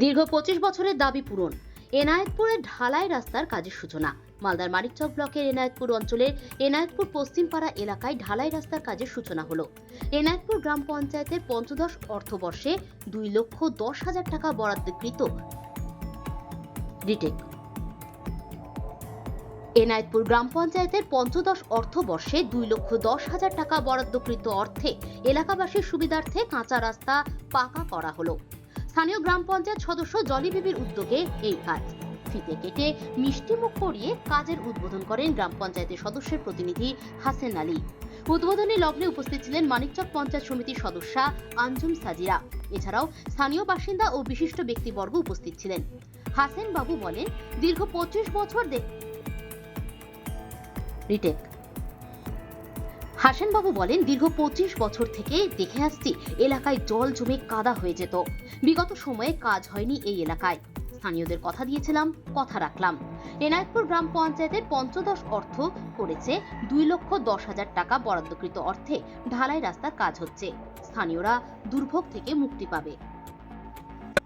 দীর্ঘ পঁচিশ বছরের দাবি পূরণ। এনায়েতপুরে ঢালাই রাস্তার কাজের সূচনা। মালদার মানিকচক ব্লকের এনায়েতপুর অঞ্চলের এনায়েতপুর পশ্চিমপাড়া এলাকায় ঢালাই রাস্তার কাজের সূচনা হলো। এনায়েতপুর গ্রাম পঞ্চায়েতের পঞ্চদশ অর্থবর্ষে দুই লক্ষ দশ হাজার টাকা বরাদ্দকৃত রিটেক। এনায়েতপুর গ্রাম পঞ্চায়েতের পঞ্চদশ অর্থবর্ষে দুই লক্ষ দশ হাজার টাকা বরাদ্দকৃত অর্থে এলাকাবাসীর সুবিধার্থে কাঁচা রাস্তা পাকা করা হলো। স্থানীয় গ্রাম পঞ্চায়েত সদস্য জলি বিবির উদ্যোগে এই কাজ। ফিতে কেটে মিষ্টিমুখ করিয়ে কাজের উদ্বোধন করেন গ্রাম পঞ্চায়েতের সদস্যের প্রতিনিধি হাসেন আলী। উদ্বোধনী লগ্নে উপস্থিত ছিলেন মানিকচক পঞ্চায়েত সমিতির সদস্যা আঞ্জুম সাজিরা। এছাড়াও স্থানীয় বাসিন্দা ও বিশিষ্ট ব্যক্তিবর্গ উপস্থিত ছিলেন। হাসেন বাবু বলেন, দীর্ঘ পঁচিশ বছর রিটেক। হাসেনবাবু বলেন দীর্ঘ পঁচিশ বছর থেকে দেখে আসছি এলাকায় জল জমে কাদা হয়ে যেত। বিগত সময়ে কাজ হয়নি এই এলাকায়। স্থানীয়দের কথা দিয়েছিলাম কথা রাখলাম। এনায়তপুর গ্রাম পঞ্চায়েতের পঞ্চদশ অর্থ করেছে দুই লক্ষ দশ হাজার টাকা বরাদ্দকৃত অর্থে ঢালাই রাস্তার কাজ হচ্ছে। স্থানীয়রা দুর্ভোগ থেকে মুক্তি পাবে।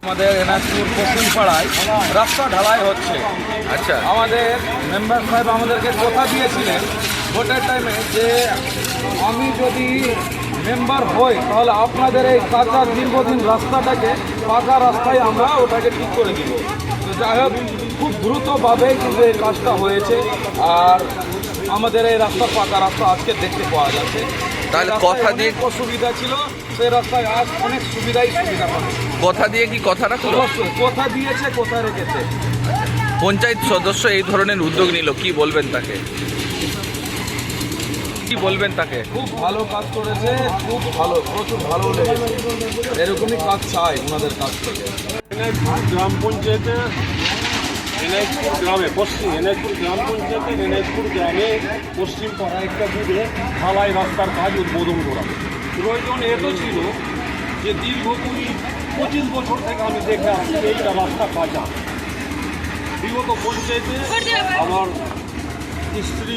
আমাদের এনাজপুর পশ্চিম পাড়ায় রাস্তা ঢালাই হচ্ছে। আচ্ছা। আমাদের মেম্বার সাহেব আমাদেরকে কথা দিয়েছিলেন ভোটের টাইমে যে আমি যদি মেম্বার হই তাহলে আপনাদের এই কাঁচা দীর্ঘদিন রাস্তাটাকে পাকা রাস্তায় আমরা ওটাকে ঠিক করে দিব। তো যাই হোক খুব দ্রুতভাবে কিন্তু এই কাজটা হয়েছে। আর আমাদের এই রাস্তা পাকা রাস্তা আজকে দেখতে পাওয়া যাচ্ছে। তাহলে কথা দিয়ে- অসুবিধা ছিল সেই রাস্তায় আজ অনেক সুবিধাই সুবিধা পাবে। কথা দিয়ে কি কথা রাখল? কথা দিয়েছে কোথায় রেখেছে। পঞ্চায়েত সদস্য এই ধরনের উদ্যোগ নিল কি বলবেন তাকে? কি বলবেন তাকে? খুব ভালো কাজ করেছে খুব ভালো প্রচুর ভালো লেগেছে। এরকমই কাজ চাই ওনাদের কাছ থেকে। গ্রাম পঞ্চায়েতে এনায়তপুর গ্রামে পশ্চিম এনায়তপুর গ্রাম পঞ্চায়েতে এনায়তপুর গ্রামে পশ্চিম পাড়া একটা বুধে ঢালাই রাস্তার কাজ উদ্বোধন করা। প্রয়োজন এত ছিল যে দীর্ঘ কুড়ি পঁচিশ বছর থেকে আমি দেখে আসছি এইটা রাস্তা কাঁচা। বিগত পঞ্চায়েতে আমার স্ত্রী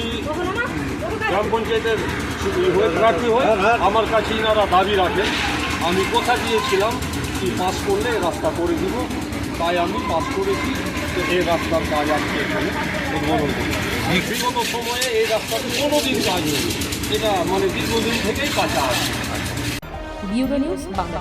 গ্রাম পঞ্চায়েতের প্রার্থী হয়ে, আমার কাছে ইনারা দাবি রাখেন আমি কথা দিয়েছিলাম কি পাস করলে রাস্তা করে দিব, তাই আমি পাস করেছি এই রাস্তার কাজ আজকে এখানে উদ্বোধন করি বিগত সময়ে এই রাস্তার কোনো দিন কাজ হয়নি, এটা মানে দীর্ঘদিন থেকেই কাঁচা আছে। বাংলা